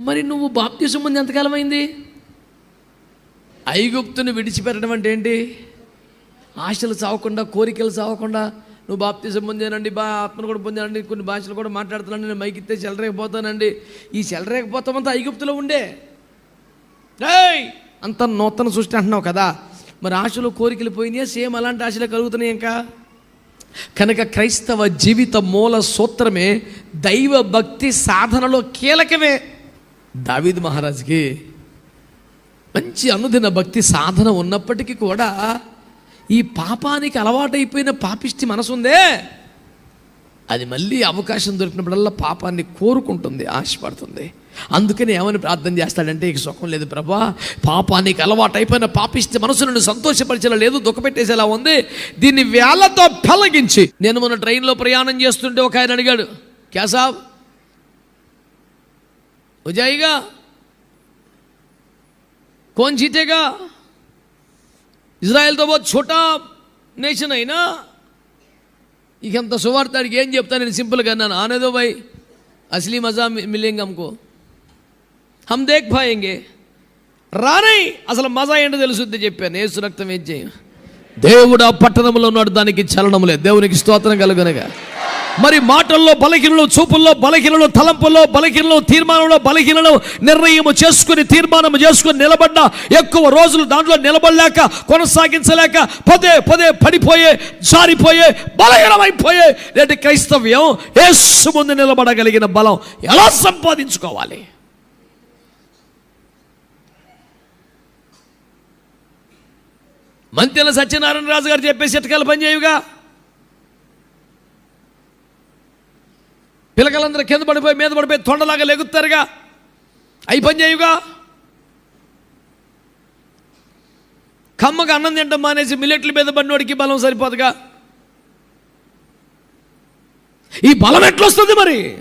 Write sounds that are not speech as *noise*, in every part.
మరి నువ్వు బాప్తిసం ముందు ఎంతకాలం అయింది ఐగుప్తుని విడిచిపెట్టడం అంటే ఏంటి? ఆశలు చావకుండా కోరికలు చావకుండా నువ్వు బాప్తిజం పొందానండి బా ఆత్మను కూడా పొందానండి కొన్ని భాషలు కూడా మాట్లాడుతున్నాను నేను మైకిస్తే చెలరేకపోతానండి ఈ చెలరేకపోతాం అంతా ఐగుప్తులో ఉండే. అంత నూతన సృష్టి అంటున్నావు కదా. మరి ఆశలు కోరికలు పోయినాయా? సేమ్ అలాంటి ఆశలు కలుగుతున్నాయి ఇంకా. కనుక క్రైస్తవ జీవిత మూల సూత్రమే దైవ భక్తి సాధనలో కీలకమే. దావీద్ మహారాజ్కి మంచి అనుదిన భక్తి సాధన ఉన్నప్పటికీ కూడా ఈ పాపానికి అలవాటైపోయిన పాపిష్టి మనసుందే. అది మళ్ళీ అవకాశం దొరికినప్పుడల్లా పాపాన్ని కోరుకుంటుంది ఆశపడుతుంది. అందుకని ఏమని ప్రార్థన చేస్తాడంటే ఇక సుఖం లేదు ప్రభా పాపానికి అలవాటైపోయిన పాపిష్టి మనసు నుండి సంతోషపరిచేలా లేదు దుఃఖపెట్టేసేలా ఉంది. దీన్ని వేళతో పలగించి. నేను మన ట్రైన్లో ప్రయాణం చేస్తుంటే ఒక ఆయన అడిగాడు క్యాసాబ్ हो जाएगा कौन जीतेगा ఇజ్రాయెల్ తో बहुत छोटा నేషన్ అయినా ఇక అంత సువార్తాడికి ఏం చెప్తాను నేను సింపుల్గా అన్నాను ఆనేదో భాయ్ అసలీ మజా మి- మిలేంగా హమ్కో హమ్ దేఖ్ పాయేంగే రానై అసలు మజా ఏంటో తెలుసుద్ది చెప్పాను ఏసు రక్తం ఏం చేయం దేవుడు ఆ పట్టణంలో ఉన్నాడు దానికి చలనం లేదు దేవునికి స్తోత్రం కలుగునగా మరి మాటల్లో బలహీనలు చూపుల్లో బలహీనలు తలంపుల్లో బలహీనలు తీర్మానంలో బలహీనలు నిర్ణయం చేసుకుని తీర్మానం చేసుకుని నిలబడ్డ ఎక్కువ రోజులు దాంట్లో నిలబడలేక కొనసాగించలేక పదే పదే పడిపోయే జారిపోయే బలహీనమైపోయే నేటి క్రైస్తవ్యం యేసు ముందు నిలబడగలిగిన బలం ఎలా సంపాదించుకోవాలి? మంత్యాల సత్యనారాయణ రాజు గారు చెప్పేసి చిట్కాలు పనిచేయుగా పిల్లలందరూ కింద పడిపోయి మీద పడిపోయి తొండలాగా లెగుతారుగా. పన్ను చేయుగా. కమ్మగా అన్నం తింటాం మానేసి మిల్లెట్ల మీద పడినోడికి బలం సరిపోదుగా. ఈ బలం ఎట్లొస్తుంది మరి?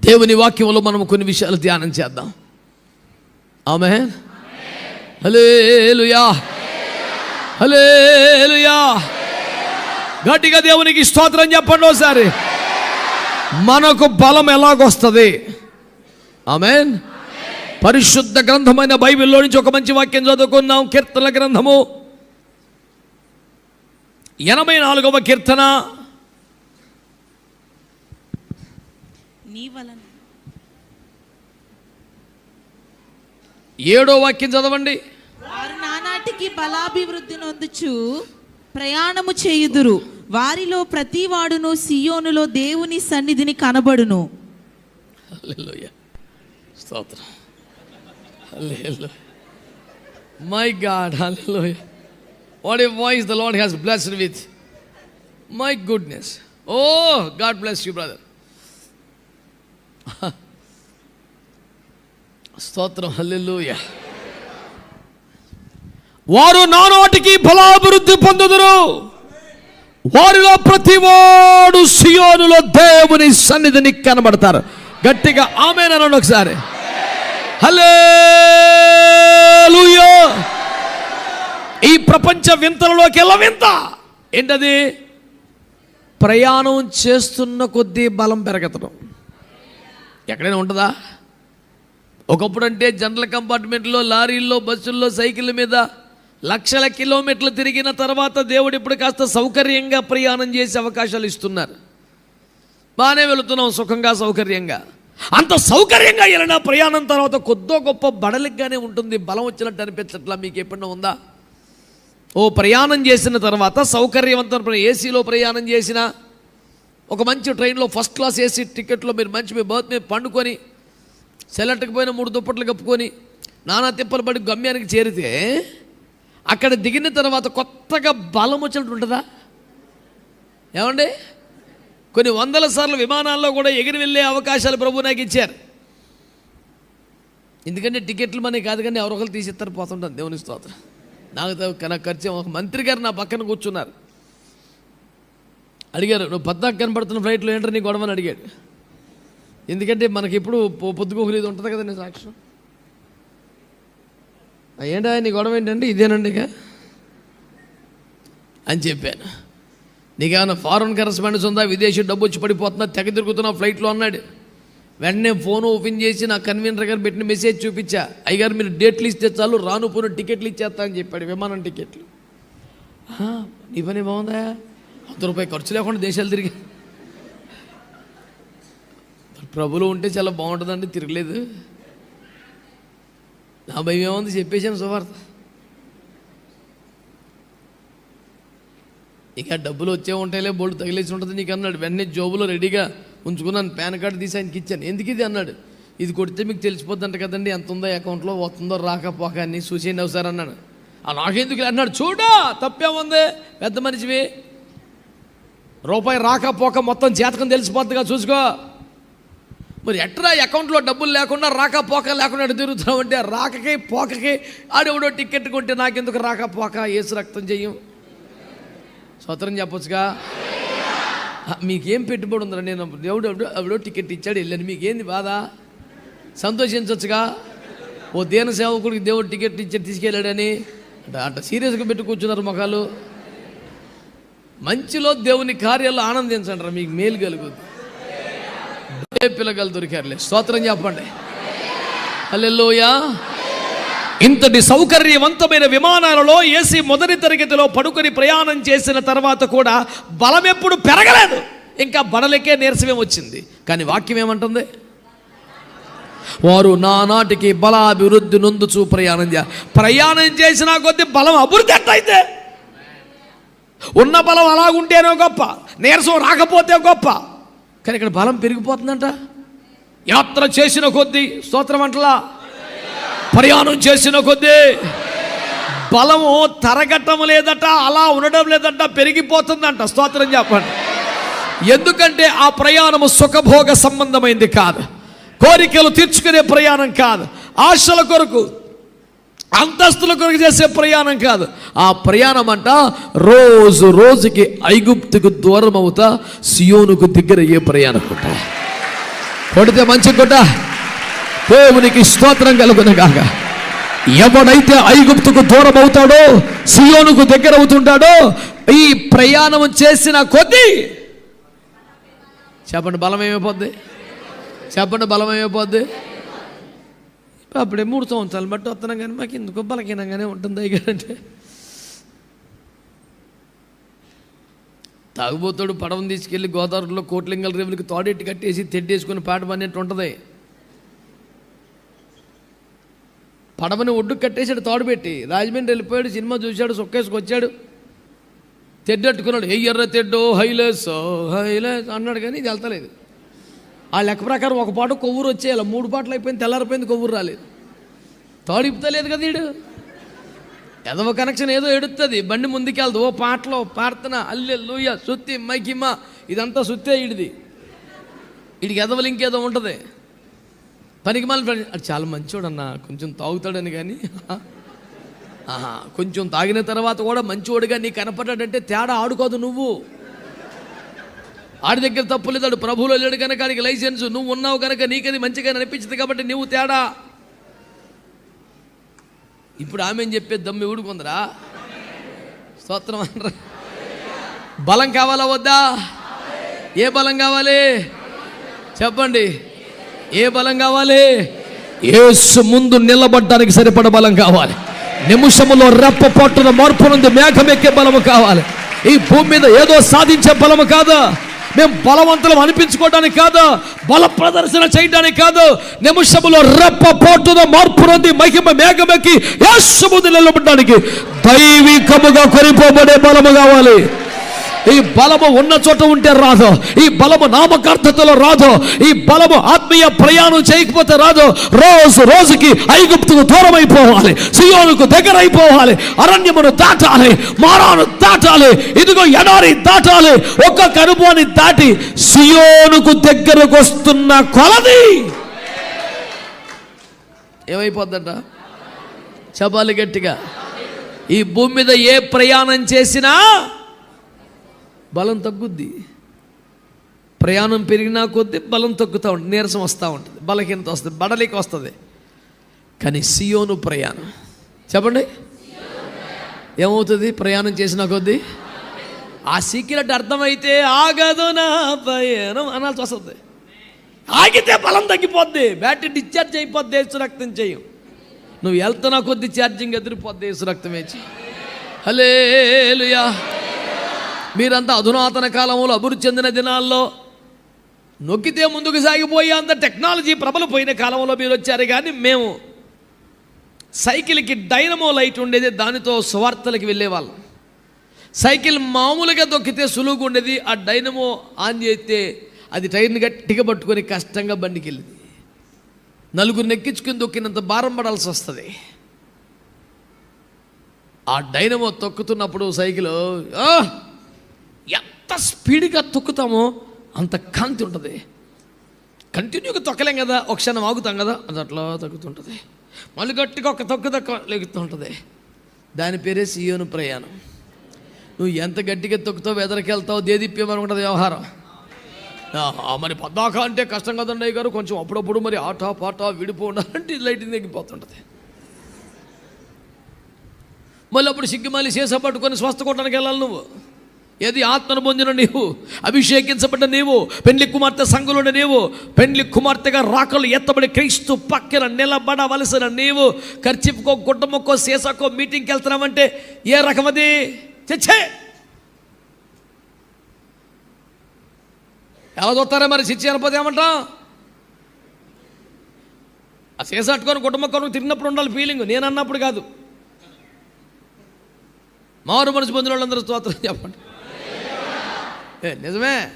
దేవుని వాక్యంలో మనం కొన్ని విషయాలు ధ్యానం చేద్దాం. ఆమె హలేలుయా హలేలుయా గట్టిగా దేవునికి స్తోత్రం చెప్పండి ఒకసారి. మనకు బలం ఎలాగొస్తుంది? ఆమెన్. పరిశుద్ధ గ్రంథమైన బైబిల్లో నుంచి ఒక మంచి వాక్యం చదువుకున్నాం కీర్తన గ్రంథము. ఎనభై నాలుగవ కీర్తన. ఏడో వాక్యం చదవండి. వారు నానాటికి బలాభివృద్ధి నొందుచు ప్రయాణము చేయుదురు. వారిలో ప్రతి వాడును సియోనులో దేవుని సన్నిధిని కనబడును. స్తోత్రం. My God hallelujah. What a voice the Lord has blessed with my goodness oh God bless you brother స్తోత్రం హల్లెలూయా. *laughs* వారు నానాటికి బలాభివృద్ధి పొందుదురు. వారిలో ప్రతివాడు సియోనులో దేవుని సన్నిధిని కనబడతారు. గట్టిగా ఆమె నన్ను ఒకసారి. హల్లెలూయా. ఈ ప్రపంచ వింతలలోకి ఎలా వింత. ఏంటది? ప్రయాణం చేస్తున్న కొద్దీ బలం పెరగతడం. ఎక్కడైనా ఉంటుందా? ఒకప్పుడు అంటే జనరల్ కంపార్ట్మెంట్లో లారీల్లో బస్సుల్లో సైకిళ్ళ మీద లక్షల కిలోమీటర్లు తిరిగిన తర్వాత దేవుడు ఇప్పుడు కాస్త సౌకర్యంగా ప్రయాణం చేసే అవకాశాలు ఇస్తున్నారు. బాగానే వెళుతున్నాం సుఖంగా సౌకర్యంగా. అంత సౌకర్యంగా వెళ్ళిన ప్రయాణం తర్వాత కొద్దో గొప్ప బడలిగ్గానే ఉంటుంది. బలం వచ్చినట్టు అనిపించట్లా మీకు ఎప్పుడన్నా ఉందా? ఓ ప్రయాణం చేసిన తర్వాత సౌకర్యవంతమైన ఏసీలో ప్రయాణం చేసిన ఒక మంచి ట్రైన్లో ఫస్ట్ క్లాస్ ఏసీ టికెట్లో మీరు మంచి మీ బర్త్ మీద పండుకొని సెలెక్ట్కి పోయిన మూడు దుప్పట్లు కప్పుకొని నానా తిప్పలు పడి గమ్యానికి చేరితే అక్కడ దిగిన తర్వాత కొత్తగా బలం వచ్చినట్టు ఉంటుందా? ఏమండి? కొన్ని వందల సార్లు విమానాల్లో కూడా ఎగిరి వెళ్ళే అవకాశాలు ప్రభు నాకు ఇచ్చారు. ఎందుకంటే టికెట్లు మనకి కాదు కానీ ఎవరొకరు తీసిస్తారు పోతుంటాను దేవుని స్తోత్రం. నాకు నాకు ఖర్చు ఒక మంత్రి గారు నా పక్కన కూర్చున్నారు. అడిగారు నువ్వు పద్దాకు కనపడుతున్న ఫ్లైట్లో ఏంటో నీ గొడవని అడిగాడు. ఎందుకంటే మనకి ఎప్పుడు పొ- పొద్దుగోకులు ఇది ఉంటుంది కదండి సాక్ష్యం. ఏంటా నీ గొడవ ఏంటంటే ఇదేనండి ఇక? అని చెప్పాను. నీకేమైనా ఫారెన్ కరెస్పాండెన్స్ ఉందా? విదేశీ డబ్బు వచ్చి పడిపోతున్నా తెగ తిరుగుతున్నా ఫ్లైట్లో అన్నాడు. వెంటనే ఫోన్ ఓపెన్ చేసి నా కన్వీనర్ గారు పెట్టిన మెసేజ్ చూపించా. అయ్యగారు మీరు డేట్లు ఇస్తే చాలు రాను పోను టికెట్లు ఇచ్చేస్తా అని చెప్పాడు. విమానం టికెట్లు. నీ పని బాగుందా? వంద రూపాయి ఖర్చు లేకుండా దేశాలు తిరిగి. ప్రభులు ఉంటే చాలా బాగుంటుందండి తిరగలేదు. నా భయం ఏముంది చెప్పేశాను సువార్త ఇక డబ్బులు వచ్చే ఉంటాయిలే బోల్డ్ తగిలేసి ఉంటుంది నీకు అన్నాడు. వెంటనే జోబులో రెడీగా ఉంచుకున్నాను పాన్ కార్డు తీసి ఆయనకి ఇచ్చాను. ఎందుకు ఇది అన్నాడు? ఇది కొడితే మీకు తెలిసిపోద్దంట కదండి ఎంత ఉందో అకౌంట్లో వస్తుందో రాకపోక అని చూసేయండి ఒకసారి అన్నాడు. ఆ నాకెందుకు అన్నాడు? చూడా తప్పేముంది పెద్ద మనిషివి. రూపాయి రాకపోక మొత్తం జాతకం తెలిసిపోద్దిగా చూసుకో. మరి ఎట్రా అకౌంట్లో డబ్బులు లేకుండా రాక పోక లేకుండా తిరుగుతున్నావు అంటే రాకకి పోకకి ఆడెవడో టికెట్ కొంటే నాకెందుకు రాక పోక? ఏసు రక్తం చెయ్యం స్వతంత్రం చెప్పొచ్చుగా? మీకేం పెట్టుబడి ఉందిరా? నేను దేవుడు ఎవడో ఎవడో టికెట్ ఇచ్చాడు వెళ్ళాను. మీకేంది బాధ? సంతోషించవచ్చుగా ఓ దేన సేవకుడికి దేవుడు టికెట్ ఇచ్చి తీసుకెళ్ళాడని? అంటే అట్ట సీరియస్గా పెట్టి కూర్చున్నారు మొఖాలు. మంచిలో దేవుని కార్యాలు ఆనందించండి మీకు మేలు కలుగుద్ది. పిల్లగాలు దొరికారులే? స్తోత్రం చెప్పండి. అల్లెల్లోయా ఇంతటి సౌకర్యవంతమైన విమానాలలో ఏసీ మొదటి తరగతిలో పడుకొని ప్రయాణం చేసిన తర్వాత కూడా బలం ఎప్పుడు పెరగలేదు. ఇంకా బడలకే నీరసమే వచ్చింది. కానీ వాక్యం ఏమంటుంది? వారు నానాటికి బలాభివృద్ధి నొందుచు ప్రయాణం చే ప్రయాణం చేసిన కొద్దీ బలం అభివృద్ధి ఎట్లయితే ఉన్న బలం అలాగుంటేనే గొప్ప. నీరసం రాకపోతే గొప్ప. కానీ ఇక్కడ బలం పెరిగిపోతుందంట. యాత్ర చేసిన కొద్దీ స్తోత్రం అంటలా? ప్రయాణం చేసిన కొద్దీ బలము తరగటం లేదట అలా ఉండడం లేదట పెరిగిపోతుందంట. స్తోత్రం చెప్పండి. ఎందుకంటే ఆ ప్రయాణము సుఖభోగ సంబంధమైంది కాదు. కోరికలు తీర్చుకునే ప్రయాణం కాదు. ఆశల కొరకు అంతస్తుల కొరకు చేసే ప్రయాణం కాదు. ఆ ప్రయాణం అంట రోజు రోజుకి ఐగుప్తుకు దూరం అవుతా సియోనుకు దగ్గర అయ్యే ప్రయాణం కొట్ట కొడితే మంచి కొట్ట దేవునికి స్తోత్రం కలుగును కాక ఎవడైతే ఐగుప్తుకు దూరం అవుతాడో సియోనుకు దగ్గర అవుతుంటాడో ఈ ప్రయాణం చేసిన కొద్దీ చెప్పండి బలం ఏమైపోద్ది? చెప్పండి బలం ఏమైపోద్ది? అప్పుడే మూడు సంవత్సరాలు బట్టి వస్తున్నాం కానీ మాకు ఎందుకో బలహీనంగానే ఉంటుంది అయ్యారంటే తాగుబోతాడు పడవను తీసుకెళ్ళి గోదావరిలో కోట్లింగల రేవులకి తోడెట్టి కట్టేసి తెడ్డేసుకుని పాట పడినట్టు ఉంటుంది. పడవని ఒడ్డుకు కట్టేసాడు తోడుపెట్టి రాజమండ్రి వెళ్ళిపోయాడు సినిమా చూశాడు సొక్కేసుకు వచ్చాడు తెడ్డట్టుకున్నాడు ఎయ్యర్ర ఎర్ర తెడ్డో హైలెస్ హైలెస్ అన్నాడు కానీ ఇది వెళ్తలేదు. ఆ లెక్క ప్రకారం ఒక పాట కొవ్వూరు వచ్చేయాలి. మూడు పాటలు అయిపోయింది తెల్లారిపోయింది కొవ్వూరు రాలేదు. తాడు ఇప్పుతలేదు కదా వీడు ఎదవ కనెక్షన్ ఏదో ఎడుతుంది బండి ముందుకెళ్దు. ఓ పాటలో ప్రార్థన అల్లె లూయ సుత్తి మైకిమ్మ ఇదంతా సుత్తే ఇడిది వీడికి ఎదవలు ఇంకేదో ఉంటుంది. పనికి మళ్ళీ అది చాలా మంచోడు అన్న కొంచెం తాగుతాడని కానీ ఆహా, కొంచెం తాగిన తర్వాత కూడా మంచివాడుగా నీ కనపడ్డాడంటే తేడా ఆడుకోదు నువ్వు. ఆడి దగ్గర తప్పు లేదాడు ప్రభువులో లేడు కనుక ఆడికి లైసెన్స్. నువ్వు ఉన్నావు కనుక నీకది మంచిగా అనిపించింది కాబట్టి నువ్వు తేడా. ఇప్పుడు ఆమె చెప్పే దమ్మి ఊడుకుందరా? స్తోత్రం అనరా? బలం కావాలా వద్దా? ఏ బలం కావాలి? చెప్పండి. ఏ బలం కావాలి? ఏసు ముందు నిలబడ్డానికి సరిపడ బలం కావాలి. నిమిషములో రెప్ప పొట్టున మార్పు నుండి మేఘం ఎక్కే బలము కావాలి. ఈ భూమి మీద ఏదో సాధించే బలము కాదు? మేము బలవంతులం అనిపించుకోవడానికి కాదు బల ప్రదర్శన చేయడానికి కాదు నిమిషములో రెప్ప పోటుతో మార్పు నుండి మహిమ మేఘమెక్కి యేసు నిలబడడానికి దైవికముగా కొనిపోబడే బలము కావాలి. ఈ బలము ఉన్న చోట ఉంటే రాదు. ఈ బలము నామకార్థతలో రాదు. ఈ బలము ఆత్మీయ ప్రయాణం చేయకపోతే రాదు. రోజు రోజుకి ఐగుప్తుకు దూరం అయిపోవాలి సియోనుకు దగ్గర అయిపోవాలి అరణ్యమును దాటాలి. మారాను దాటాలి. ఇదిగో ఎడారి దాటాలి. ఒక్కొక్క అనుభవాన్ని దాటి సియోనుకు దగ్గరకు వస్తున్న కొలది. ఏమైపోద్దంట? చెప్పాలి గట్టిగా. ఈ భూమి మీద ఏ ప్రయాణం చేసినా బలం తగ్గుద్ది. ప్రయాణం పెరిగినా కొద్దీ బలం తగ్గుతూ ఉంటుంది నీరసం వస్తూ ఉంటుంది బలహీనత వస్తుంది బడలిక వస్తుంది. కానీ సియోను ప్రయాణం. చెప్పండి. ఏమవుతుంది? ప్రయాణం చేసిన కొద్దీ ఆ సీక్రెట్ అర్థమైతే ఆగదు నా పయనం అనాల్సి వస్తుంది. ఆగితే బలం తగ్గిపోద్ది బ్యాటరీ డిశ్చార్జ్ అయిపోద్ది ఏసు రక్తం చేయం. నువ్వు వెళ్తున్నా కొద్ది ఛార్జింగ్ ఎదిరిపోద్ది ఏసు రక్తం వేచి హలేలుయా మీరంతా అధునాతన కాలంలో అభివృద్ధి చెందిన దినాల్లో నొక్కితే ముందుకు సాగిపోయి అంత టెక్నాలజీ ప్రబలిపోయిన కాలంలో మీరు వచ్చారు. కానీ మేము సైకిల్కి డైనమో లైట్ ఉండేది దానితో సువార్తలకి వెళ్ళేవాళ్ళం. సైకిల్ మామూలుగా దొక్కితే సులువుగా ఉండేది ఆ డైనమో ఆన్ చేస్తే అది టైర్ని గట్టిగా పట్టుకొని కష్టంగా బండికి వెళ్ళింది నలుగురు నెక్కించుకుని దొక్కినంత భారం పడాల్సి వస్తుంది. ఆ డైనమో తొక్కుతున్నప్పుడు సైకిల్ ఎంత స్పీడ్గా తొక్కుతామో అంత కాంతి ఉంటుంది. కంటిన్యూగా తొక్కలేం కదా ఒక క్షణం ఆగుతాం కదా అది అట్లా తగ్గుతుంటుంది మళ్ళీ గట్టిగా ఒక తొక్కు తక్కువ లెగుతుంటుంది. దాని పేరే సీయోను ప్రయాణం. నువ్వు ఎంత గట్టిగా తొక్కుతావు ఎదరికెళ్తావు దేదీప్యం ఉంటుంది వ్యవహారం. మరి పద్దాక అంటే కష్టం కదండి అయ్య గారు కొంచెం అప్పుడప్పుడు మరి ఆట పాట విడిపో లైటింగ్ తగ్గిపోతుంటుంది. మళ్ళీ అప్పుడు సిగ్గుమాలి సీస పట్టుకొని స్వస్థ కొట్టడానికి వెళ్ళాలి నువ్వు. ఏది ఆత్మను పొందిన నీవు? అభిషేకించబడ్డ నీవు? పెండ్లి కుమార్తె సంఘులున్న నీవు? పెండ్లి కుమార్తెగా రాకలు ఎత్తబడి క్రీస్తు పక్కన నిలబడవలసిన నీవు? ఖర్చిపుకో గుడ్డముక్కో సీసాకో మీటింగ్కి వెళ్తున్నామంటే ఏ రకమది? చచ్చే ఎలా చూస్తారా మరి చిచ్చి అనపోతే ఏమంటాం? ఆ సీసా అట్టుకొని గుడ్డముక్కను తిరిగినప్పుడు ఉండాలి ఫీలింగ్ నేను అన్నప్పుడు కాదు. మారు మనసు పొందిన వాళ్ళందరూ స్తోత్రం చెప్పండి. ఏ నిజమే.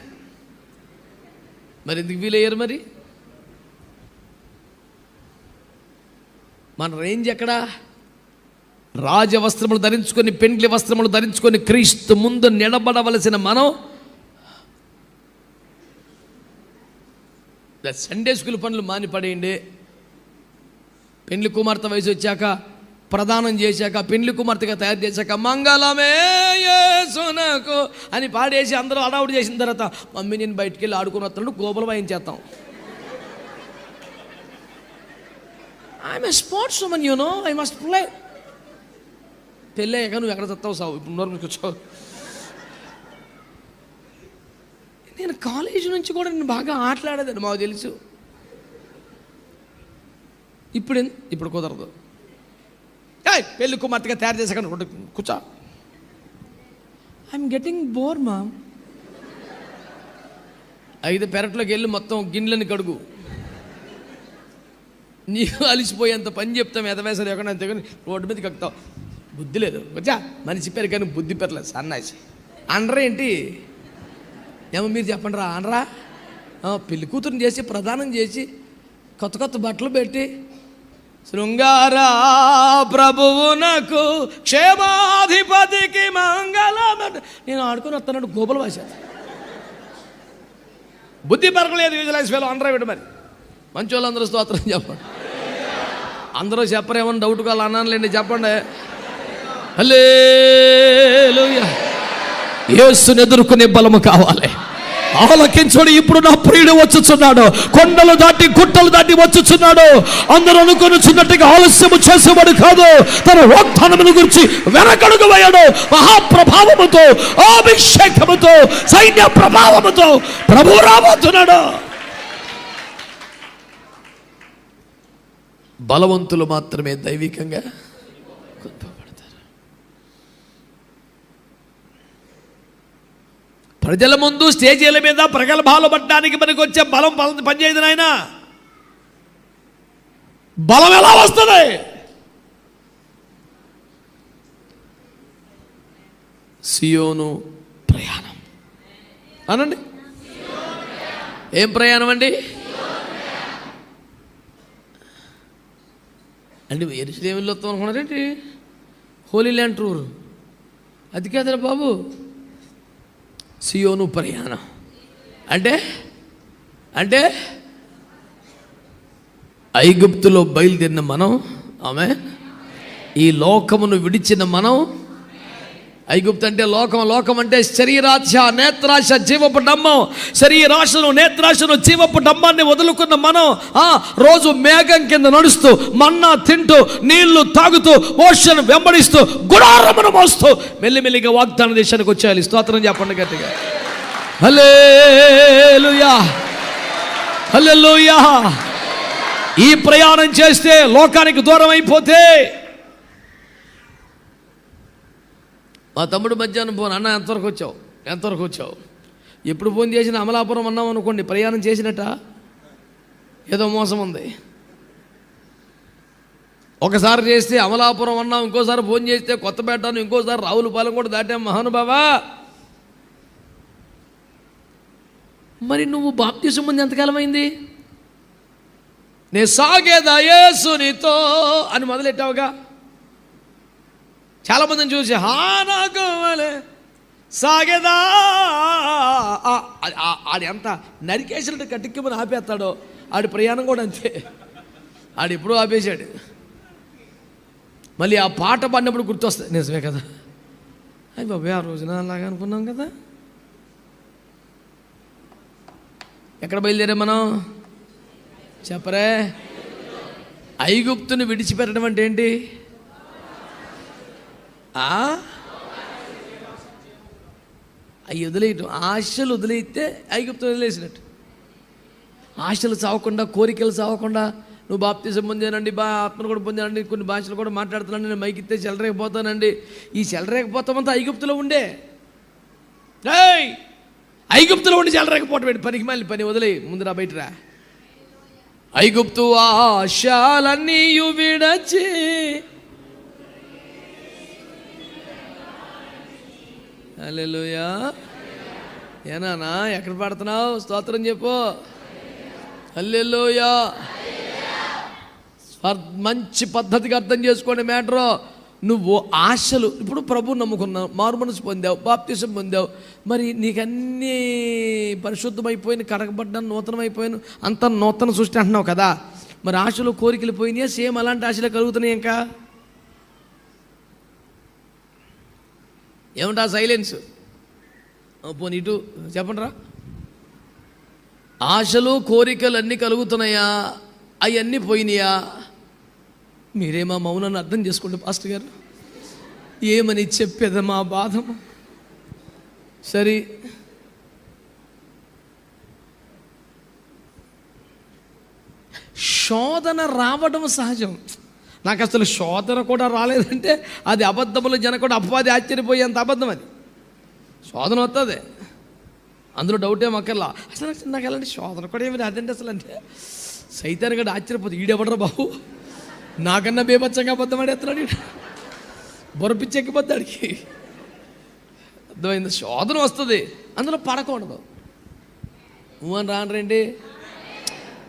మరి ఎందుకు వీలయ్యారు అయ్యారు మరి? మన రేంజ్ ఎక్కడా? రాజ వస్త్రములు ధరించుకొని పెండ్లి వస్త్రములు ధరించుకొని క్రీస్తు ముందు నిలబడవలసిన మనం సండే స్కూల్ పనులు మానిపడేయండి. పెండ్లి కుమార్తె వయసు వచ్చాక ప్రదానం చేశాక పెండ్లి కుమార్తెగా తయారు చేశాక మంగళమే సునకు అని పాడేసి అందరూ అడావుడు చేసిన తర్వాత మమ్మీ నేను బయటికి వెళ్ళి ఆడుకుని వస్తున్నాడు గోబలు వాయించేస్తాం. I'm a sports women you know I must play పెళ్ళయ్యాక నువ్వు ఎక్కడ చస్తావు సావు? ఇప్పుడు నోరు కూర్చో. నేను కాలేజీ నుంచి కూడా నేను బాగా ఆటలాడేదాన్ని మాకు తెలుసు. ఇప్పుడు ఇప్పుడు కుదరదు. పెళ్ళి కుమార్తెగా తయారు చేసాక కూర్చో. ఐఎమ్ గెటింగ్ బోర్ మా అయితే పెరట్లోకి వెళ్ళి మొత్తం గిన్నెలని కడుగు. నీకు అలిసిపోయేంత పని చెప్తాం ఎదవేసరి ఎక్కడ తెగని రోడ్డు మీద కక్కుతావు. బుద్ధి లేదు. వచ్చా మనిషి పేరు కానీ బుద్ధి పెరలేదు సన్నాసి అనరా ఏంటి? ఏమో మీరు చెప్పండి రా అనరా? ఆ, పెళ్ళి కూతురుని చేసి ప్రదానం చేసి కొత్త కొత్త బట్టలు పెట్టి శృంగారా ప్రభువునకు క్షేమాధిపతికి మంగళం నేను ఆడుకొని వస్తున్నాడు గోపుల భాష బుద్ధి పరకలేదు విజువలైజ్ వేలు అందరూ విడు మరి. మంచి వాళ్ళందరూ స్తోత్రం చెప్పండి. అందరూ చెప్పరేమని డౌట్ కావాలి అన్నానులేండి చెప్పండి. హలే యేసుని ఎదుర్కొనే బలము కావాలి. ఆలకించుడు. ఇప్పుడు నా ప్రియుడు వచ్చుచున్నాడు. కొండలు దాటి గుట్టలు దాటి వచ్చుచున్నాడు. అందరూ అనుకొనుచున్నట్టుగా ఆలస్యము చేసేవాడు కాదు. తన వాగ్దానమును గురించి వెనకడుగు వేయడు. మహాప్రభావముతో అభిషేకముతో సైన్య ప్రభావముతో ప్రభు రాబోతున్నాడు. బలవంతులు మాత్రమే దైవికంగా ప్రజల ముందు స్టేజీల మీద ప్రగల్భాలు పట్టడానికి మనకు వచ్చే బలం బల పనిచేయదు నాయన. బలం ఎలా వస్తుంది? సియోను ప్రయాణం. అనండి. ఏం ప్రయాణం అండి అంటే ఎరుసలేమిలో వస్తాం అనుకున్నారేంటి హోలీ ల్యాండ్ టూర్. అది కాదురా బాబు. సియోను ప్రయాణం. అంటే? అంటే? ఐగుప్తులో బయలుదేరిన మనం ఆమె ఈ లోకమును విడిచిన మనం ఐగుప్తు అంటే లోకం లోకం అంటే శరీరాశ నేత్రాశ జీవపు డమ్మం. శరీరాశను నేత్రాశను జీవపు డమ్మాన్ని వదులుకున్న మనం ఆ రోజు మేఘం కింద నడుస్తూ మన్నా తింటూ నీళ్ళు తాగుతూ మోషన్ వెంబడిస్తూ గుడారమును మోస్తూ మెల్లిమెల్లిగా వాగ్దాన దేశానికి వచ్చేయాలి. స్తోత్రం చెప్పండి గట్టిగా. హలే హల్లెలూయా. ఈ ప్రయాణం చేస్తే లోకానికి దూరం అయిపోతే మా తమ్ముడు మధ్యాహ్నం ఫోన్ అన్న ఎంతవరకు వచ్చావు? ఎంతవరకు వచ్చావు? ఎప్పుడు ఫోన్ చేసిన అమలాపురం అన్నాం అనుకోండి ప్రయాణం చేసినట్ట? ఏదో మోసం ఉంది. ఒకసారి చేస్తే అమలాపురం అన్నాం ఇంకోసారి ఫోన్ చేస్తే కొత్తపేటను ఇంకోసారి రావులపాలెం కూడా దాటాం మహానుభావా. మరి నువ్వు బాప్తిసం ముందు ఎంతకాలం అయింది? నే సాగేదా యేసునితో అని మొదలెట్టావుగా? చాలా మందిని చూసి హానాగోవలే సాగేదా. ఆడు ఎంత నరికేసినట్టు కటిక్కిమని ఆపేస్తాడో ఆడి ప్రయాణం కూడా అంతే. ఆడు ఎప్పుడూ ఆపేశాడు. మళ్ళీ ఆ పాట పాడినప్పుడు గుర్తొస్తుంది. నిజమే కదా? అయ్యి బాబాయ్ ఆ రోజున అలాగా అనుకున్నాం కదా? ఎక్కడ బయలుదేరాం మనం? చెప్పరే? ఐగుప్తుని విడిచిపెట్టడం అంటే ఏంటి? అవి వదిలేయటం. ఆశలు వదిలేస్తే ఐగుప్తు వదిలేసినట్టు. ఆశలు చావకుండా కోరికలు చావకుండా నువ్వు బాప్తిజం పొందానండి బా ఆత్మను కూడా పొందానండి కొన్ని భాషలు కూడా మాట్లాడుతున్నాను నేను మైకిస్తే చెలరేకపోతానండి ఈ చెలరేకపోతామంతా ఐగుప్తులో ఉండే. ఏయ్! ఐగుప్తులో ఉండి చెలరేకపోవటం పనికి మళ్ళీ పని వదిలే ముందురా బయటరా బయట రా. ఐగుప్తు ఆశాలన్నీ విడచి అల్లెలుయా ఏనానా ఎక్కడ పడుతున్నావు? స్తోత్రం చెప్పు. అల్లెలుయా మంచి పద్ధతిగా అర్థం చేసుకోండి మ్యాటరు. నువ్వు ఆశలు ఇప్పుడు ప్రభు నమ్ముకున్నావు మారు మనసు పొందావు బాప్తిసం పొందావు. మరి నీకన్నీ పరిశుద్ధమైపోయిన కడగబడ్డాను నూతనమైపోయాను అంత నూతన సృష్టి అంటున్నావు కదా. మరి ఆశలు కోరికలు పోయినాయా? సేమ్ అలాంటి ఆశలే కలుగుతున్నాయి ఇంకా? ఏమంటా సైలెన్స్? పోనీ ఇటు చెప్పండిరా. ఆశలు కోరికలు అన్నీ కలుగుతున్నాయా? అవన్నీ పోయినాయా? మీరేమా మౌనాన్ని అర్థం చేసుకోండి పాస్టర్ గారు? ఏమని చెప్పేదా మా బాధము సరే. శోధన రావడం సహజం. నాకు అసలు శోధన కూడా రాలేదంటే అది అబద్ధములు జన కూడా అపవాది ఆశ్చర్యపోయేంత అబద్ధం అది. శోధన వస్తుంది అందులో డౌట్ ఏం అక్కర్లా. అసలు నాకు ఎలాంటి శోధన కూడా ఏమి రాదండి అసలు అంటే. సైతాన్ని కూడా ఆశ్చర్యపోతుంది ఈడెవడరా బాబు? నాకన్నా బేబచ్చంగా అబద్ధం ఆడేస్తున్నాడు ఈడు. బొరపిచ్చెక్కిపోతాడికి అర్థమైంది? శోధన వస్తుంది. అందులో పడకూడదు. నువ్వని అని రానరండి.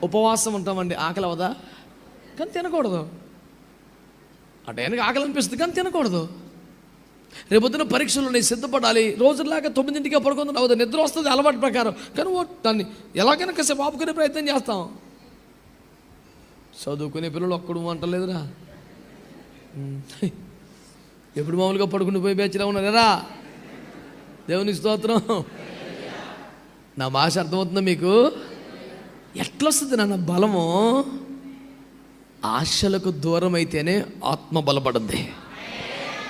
ఉపవాసం ఉంటామండి. ఆకలి అవదా కానీ తినకూడదు. ఆ టైంకి ఆకలి అనిపిస్తుంది కానీ తినకూడదు. రేపొద్దున పరీక్షలు ఉన్నాయి సిద్ధపడాలి. రోజులాగా తొమ్మిదింటికే పడుకుంది అవుతుంది నిద్ర వస్తుంది అలవాటు ప్రకారం. కానీ ఓ దాన్ని ఎలాగైనా కాసేపు ఆపుకునే ప్రయత్నం చేస్తాం. చదువుకునే పిల్లలు ఒక్కడు అంటలేదురా ఎప్పుడు మామూలుగా పడుకుని పోయి బేచలా ఉన్నారా దేవుని స్తోత్రం. నా భాష అర్థమవుతుందా మీకు? ఎట్లొస్తుంది నాన్న బలము? ఆశలకు దూరం అయితేనే ఆత్మ బలపడుద్ది.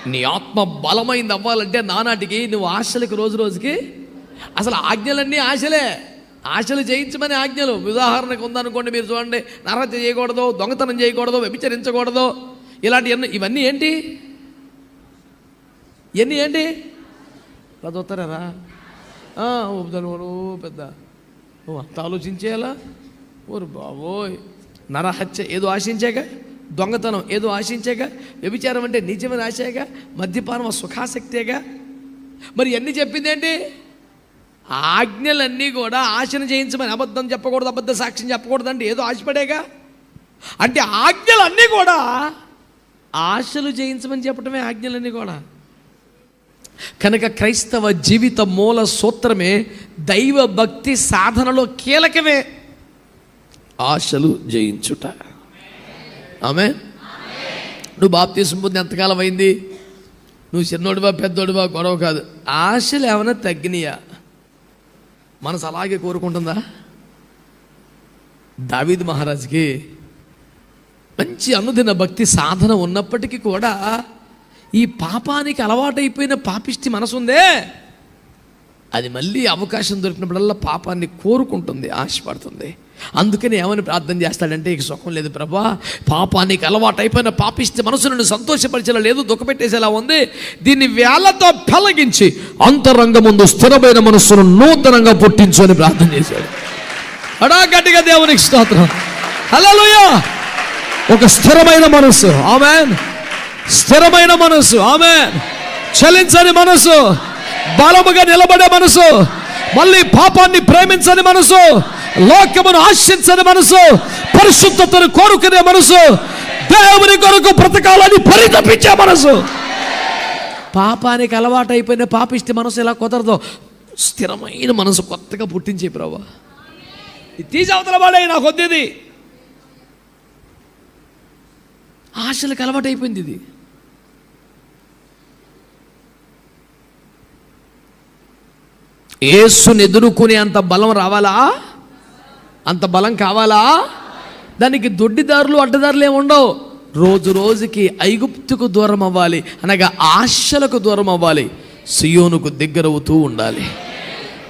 నీ ఆత్మ బలమైంది అవ్వాలంటే నానాటికి నువ్వు ఆశలకు రోజు రోజుకి అసలు ఆజ్ఞలన్నీ ఆశలే. ఆశలు చేయించమని ఆజ్ఞలు. ఉదాహరణకు ఉందనుకోండి మీరు చూడండి నరహత్య చేయకూడదు దొంగతనం చేయకూడదు వ్యభిచరించకూడదు. ఇలాంటివన్నీ ఇవన్నీ ఏంటి? ఇవన్నీ ఏంటి? అది వస్తారా పెద్ద. ఓ అంత ఆలోచించేయాలా? ఓరు బాబోయ్. నరహత్య ఏదో ఆశించాక దొంగతనం ఏదో ఆశించాక వ్యభిచారం అంటే నిజమైన ఆశగా మద్యపానం ఆ సుఖాసక్తేగా మరి ఎన్ని చెప్పింది ఏంటి ఆజ్ఞలన్నీ కూడా ఆశను చేయించమని అబద్ధం చెప్పకూడదు అబద్ధ సాక్ష్యం చెప్పకూడదు అంటే ఏదో ఆశపడేగా? అంటే ఆజ్ఞలన్నీ కూడా ఆశలు చేయించమని చెప్పటమే ఆజ్ఞలన్నీ కూడా. కనుక క్రైస్తవ జీవిత మూల సూత్రమే దైవ భక్తి సాధనలో కీలకమే. ఆశలు జయించుట. ఆమె నువ్వు బాప్తీసం పొంది ఎంతకాలం అయింది? నువ్వు చిన్నోడివా పెద్దోడివా గొడవ కాదు. ఆశలు ఏమైనా తగ్గినాయా? మనసు అలాగే కోరుకుంటుందా? దావీద్ మహారాజ్కి మంచి అనుదిన భక్తి సాధన ఉన్నప్పటికీ కూడా ఈ పాపానికి అలవాటైపోయిన పాపిష్టి మనసు ఉందే అది మళ్ళీ అవకాశం దొరికినప్పుడల్లా పాపాన్ని కోరుకుంటుంది ఆశపడుతుంది. అందుకని ఏమని ప్రార్థన చేస్తాడంటే ఇక సుఖం లేదు ప్రభా. పాపానికి అలవాటు అయిపోయిన పాపిస్తే మనసును సంతోషపరిచేలా లేదు దుఃఖపెట్టేసేలా ఉంది. దీన్ని వేళ్ళతో పెలగించి అంతరంగ ముందు స్థిరమైన మనస్సును నూతనంగా పుట్టించు అని ప్రార్థన చేశాడు. అడా గట్టిగా దేవునికి స్తోత్రం. హలో ఒక స్థిరమైన మనస్సు. ఆమెన్. స్థిరమైన మనస్సు. ఆమెన్. చలించని మనసు బలముగా నిలబడే మనసు మళ్ళీ పాపాన్ని ప్రేమించని మనసు లోకమును ఆశించని మనసు పరిశుద్ధతను కోరుకునే మనసు దేవుని కొరకు బ్రతకాలని పరితపించే మనసు. పాపానికి అలవాటు అయిపోయిన పాపిస్తే మనసు ఎలా కుదరదు స్థిరమైన మనసు కొత్తగా పుట్టించే ప్రభా. ఇది వాడే నాకు వద్దేది. ఆశలకు అలవాటు అయిపోయింది ఇది. ఏసుని ఎదుర్కొనే అంత బలం రావాలా? అంత బలం కావాలా? దానికి దొడ్డిదారులు అడ్డదారులు ఏమి ఉండవు. రోజు రోజుకి ఐగుప్తుకు దూరం అవ్వాలి. అనగా ఆశలకు దూరం అవ్వాలి. సియోనుకు దగ్గరవుతూ ఉండాలి.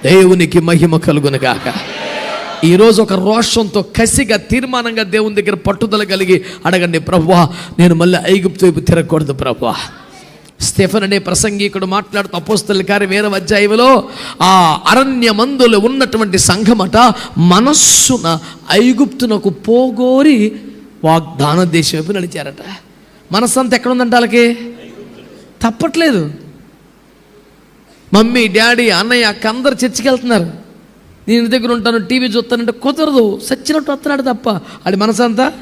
దేవునికి మహిమ కలుగును గాక. ఈరోజు ఒక రోషంతో కసిగా తీర్మానంగా దేవుని దగ్గర పట్టుదల కలిగి అడగండి ప్రభువా నేను మళ్ళీ ఐగుప్తు వైపు తిరగకూడదు ప్రభువా. స్టెఫన్ అనే ప్రసంగికుడు మాట్లాడుతూ అపోస్తల కార్యం వేరే అధ్యాయంలో ఆ అరణ్య మందులు ఉన్నటువంటి సంఘమట మనస్సున ఐగుప్తునకు పోగోరి వాగ్దాన దేశం వైపు నడిచారట. మనస్సు ఎక్కడ ఉందంట వాళ్ళకి తప్పట్లేదు. మమ్మీ డాడీ అన్నయ్య అక్క అందరు చర్చికి వెళ్తున్నారు. నేను దగ్గర ఉంటాను టీవీ చూస్తానంటే కుదరదు. సచ్చినట్టు వస్తున్నాడు తప్ప. ఆడి మనసంతా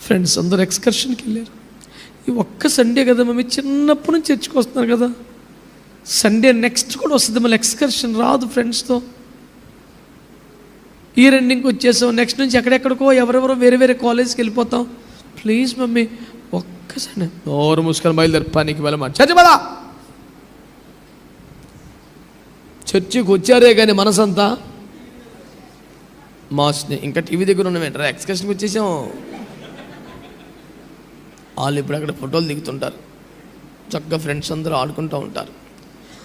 ఫ్రెండ్స్ అందరు ఎక్స్కర్షన్కి వెళ్ళారు. ఈ ఒక్క సండే కదా మమ్మీ చిన్నప్పటి నుంచి చర్చికి వస్తున్నారు కదా. సండే నెక్స్ట్ కూడా వస్తుంది మళ్ళీ ఎక్స్కర్షన్ రాదు ఫ్రెండ్స్తో ఈ రెండింగ్కి వచ్చేసాం. నెక్స్ట్ నుంచి ఎక్కడెక్కడికో ఎవరెవరో వేరే వేరే కాలేజ్కి వెళ్ళిపోతాం. ప్లీజ్ మమ్మీ ఒక్కసారి నోరు మూసుకొని బయలుదేరి పనికి వెళ్ళమని. చర్చి పదా. చర్చికి వచ్చారే కానీ మనసంతా. మా ఇంకా టీవీ దగ్గర ఉన్నామేంటారా ఎక్స్కర్షన్కి వచ్చేసాం. వాళ్ళు ఇప్పుడు అక్కడ ఫోటోలు దిగుతుంటారు. చక్కగా ఫ్రెండ్స్ అందరూ ఆడుకుంటూ ఉంటారు.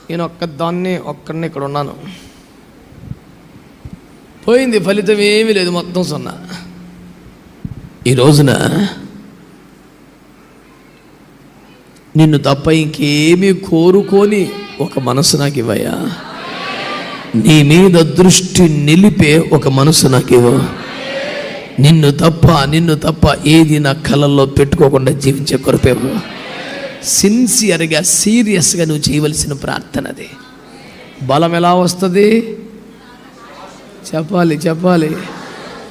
నేను ఒక్కదాన్ని ఒక్కడిని ఇక్కడ ఉన్నాను. పోయింది ఫలితం ఏమీ లేదు మొత్తం సున్నా. ఈ రోజున నిన్ను తప్ప ఇంకేమీ కోరుకొని ఒక మనసు నాకు ఇవ్వయా నీ మీద దృష్టి నిలిపే ఒక మనసు నాకు ఇవ్వ. నిన్ను తప్ప నిన్ను తప్ప ఏది నా కళల్లో పెట్టుకోకుండా జీవించే కొరపే సిన్సియర్గా సీరియస్గా నువ్వు చేయవలసిన ప్రార్థన అది. బలం ఎలా వస్తుంది? చెప్పాలి చెప్పాలి.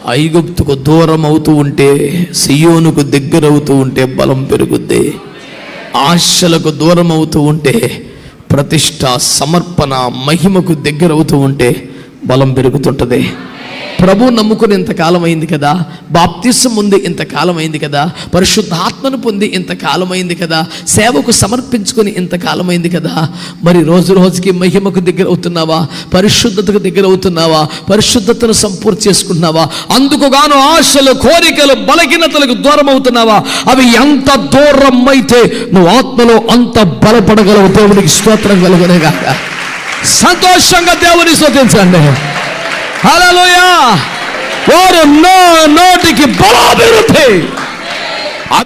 ఐగుప్తుకు దూరం అవుతూ ఉంటే సియోనుకు దగ్గర అవుతూ ఉంటే బలం పెరుగుద్ది. ఆశలకు దూరం అవుతూ ఉంటే ప్రతిష్ట సమర్పణ మహిమకు దగ్గర అవుతూ ఉంటే బలం పెరుగుతుంటుంది. ప్రభు నమ్ముకుని ఇంతకాలం అయింది కదా? బాప్తిసం ఉంది ఇంతకాలం అయింది కదా? పరిశుద్ధాత్మను పొంది ఇంతకాలం అయింది కదా? సేవకు సమర్పించుకుని ఇంతకాలం అయింది కదా? మరి రోజు రోజుకి మహిమకు దగ్గర అవుతున్నావా పరిశుద్ధతకు దగ్గర అవుతున్నావా పరిశుద్ధతను సంపూర్తి చేసుకుంటున్నావా? అందుకు గాను ఆశలు కోరికలు బలహీనతలకు దూరం అవుతున్నావా అవి ఎంత దూరం అయితే నువ్వు ఆత్మలో అంత బలపడగలవు. దేవునికి స్తోత్రం కలుగునేగాక. సంతోషంగా దేవుని శోధించండి హల్లెలూయా! వారు నో నోటికి బలాభివృద్ధి!